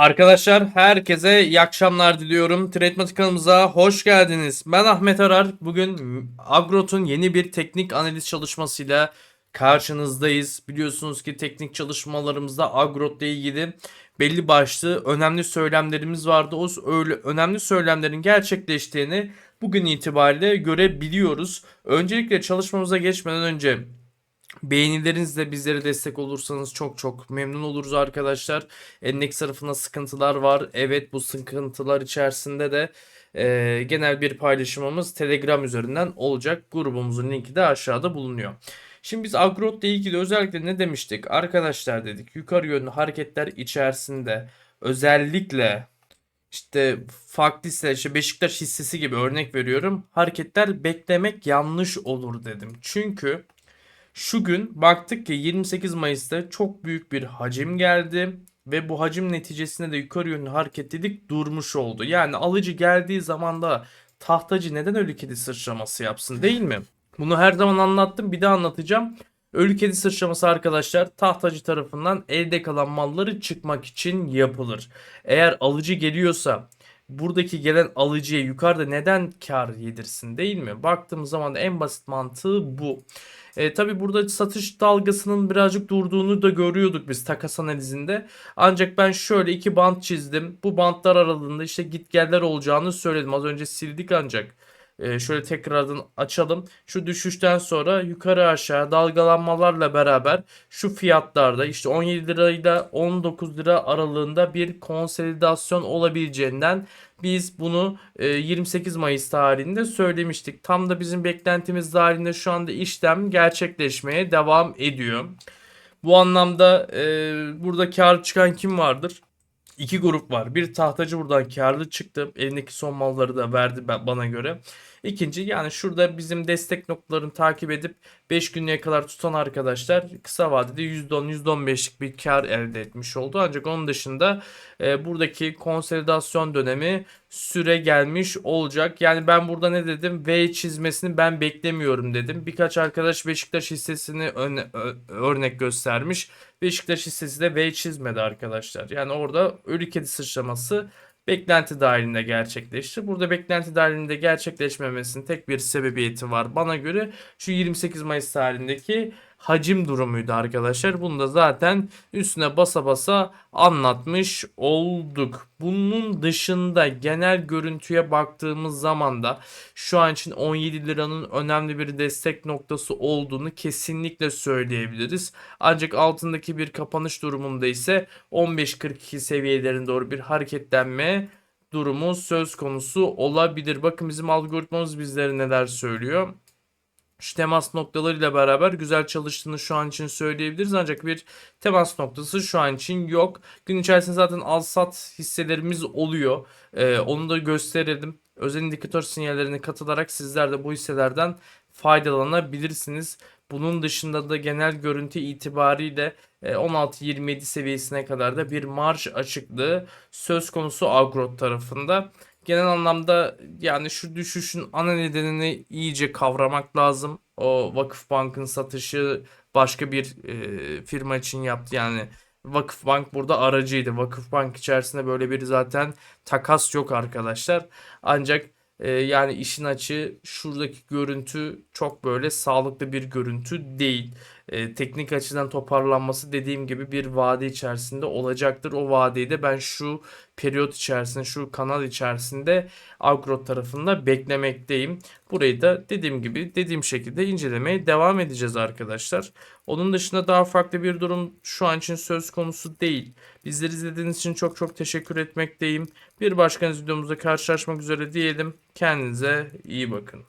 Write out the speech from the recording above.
Arkadaşlar herkese iyi akşamlar diliyorum. Trademat kanalımıza hoş geldiniz. Ben Ahmet Arar. Bugün Agrot'un yeni bir teknik analiz çalışmasıyla karşınızdayız. Biliyorsunuz ki teknik çalışmalarımızda Agrot'la ilgili belli başlı önemli söylemlerimiz vardı. O öyle önemli söylemlerin gerçekleştiğini bugün itibariyle görebiliyoruz. Öncelikle çalışmamıza geçmeden önce Beğenilerinizle bizlere destek olursanız çok çok memnun oluruz arkadaşlar. Endeks tarafında sıkıntılar var. Evet bu sıkıntılar içerisinde de e, genel bir paylaşımımız Telegram üzerinden olacak. Grubumuzun linki de aşağıda bulunuyor. Şimdi biz Agrot ile ilgili özellikle ne demiştik? Arkadaşlar dedik yukarı yönlü hareketler içerisinde özellikle işte farklı hisse, işte Beşiktaş hissesi gibi örnek veriyorum. Hareketler beklemek yanlış olur dedim. Çünkü şu gün baktık ki 28 Mayıs'ta çok büyük bir hacim geldi ve bu hacim neticesinde de yukarı yönlü hareketlilik durmuş oldu. Yani alıcı geldiği zaman da tahtacı neden ölü kedi sıçraması yapsın değil mi? Bunu her zaman anlattım bir de anlatacağım. Ölü kedi sıçraması arkadaşlar tahtacı tarafından elde kalan malları çıkmak için yapılır. Eğer alıcı geliyorsa buradaki gelen alıcıya yukarıda neden kar yedirsin değil mi? Baktığımız zaman en basit mantığı bu. E, tabii burada satış dalgasının birazcık durduğunu da görüyorduk biz takas analizinde. Ancak ben şöyle iki bant çizdim. Bu bantlar aralığında işte gitgeller olacağını söyledim. Az önce sildik ancak. E, şöyle tekrardan açalım. Şu düşüşten sonra yukarı aşağı dalgalanmalarla beraber şu fiyatlarda işte 17 lirayla 19 lira aralığında bir konsolidasyon olabileceğinden biz bunu e, 28 Mayıs tarihinde söylemiştik. Tam da bizim beklentimiz dahilinde şu anda işlem gerçekleşmeye devam ediyor. Bu anlamda e, burada kar çıkan kim vardır? İki grup var. Bir tahtacı buradan karlı çıktı. Elindeki son malları da verdi bana göre. İkinci yani şurada bizim destek noktalarını takip edip 5 günlüğe kadar tutan arkadaşlar kısa vadede %10 %15'lik bir kar elde etmiş oldu. Ancak onun dışında e, buradaki konsolidasyon dönemi süre gelmiş olacak. Yani ben burada ne dedim? V çizmesini ben beklemiyorum dedim. Birkaç arkadaş Beşiktaş hissesini örnek göstermiş. Beşiktaş hissesi de V çizmedi arkadaşlar. Yani orada ölü kedi sıçraması beklenti dahilinde gerçekleşti. Burada beklenti dahilinde gerçekleşmemesinin tek bir sebebiyeti var. Bana göre şu 28 Mayıs tarihindeki hacim durumuydu arkadaşlar. Bunu da zaten üstüne basa basa anlatmış olduk. Bunun dışında genel görüntüye baktığımız zaman da şu an için 17 liranın önemli bir destek noktası olduğunu kesinlikle söyleyebiliriz. Ancak altındaki bir kapanış durumunda ise 15.42 seviyelerine doğru bir hareketlenme durumu söz konusu olabilir. Bakın bizim algoritmamız bizlere neler söylüyor şu temas noktalarıyla beraber güzel çalıştığını şu an için söyleyebiliriz. Ancak bir temas noktası şu an için yok. Gün içerisinde zaten al sat hisselerimiz oluyor. Ee, onu da gösterelim. Özel indikatör sinyallerine katılarak sizler de bu hisselerden faydalanabilirsiniz. Bunun dışında da genel görüntü itibariyle e, 16-27 seviyesine kadar da bir marş açıklığı söz konusu Agrot tarafında genel anlamda yani şu düşüşün ana nedenini iyice kavramak lazım. O Vakıfbank'ın satışı başka bir e, firma için yaptı. Yani Vakıfbank burada aracıydı. Vakıfbank içerisinde böyle bir zaten takas yok arkadaşlar. Ancak e, yani işin açığı şuradaki görüntü çok böyle sağlıklı bir görüntü değil. E, teknik açıdan toparlanması dediğim gibi bir vade içerisinde olacaktır. O vadeyi de ben şu periyot içerisinde, şu kanal içerisinde Agro tarafında beklemekteyim. Burayı da dediğim gibi dediğim şekilde incelemeye devam edeceğiz arkadaşlar. Onun dışında daha farklı bir durum şu an için söz konusu değil. Bizleri izlediğiniz için çok çok teşekkür etmekteyim. Bir başka videomuzda karşılaşmak üzere diyelim. Kendinize iyi bakın.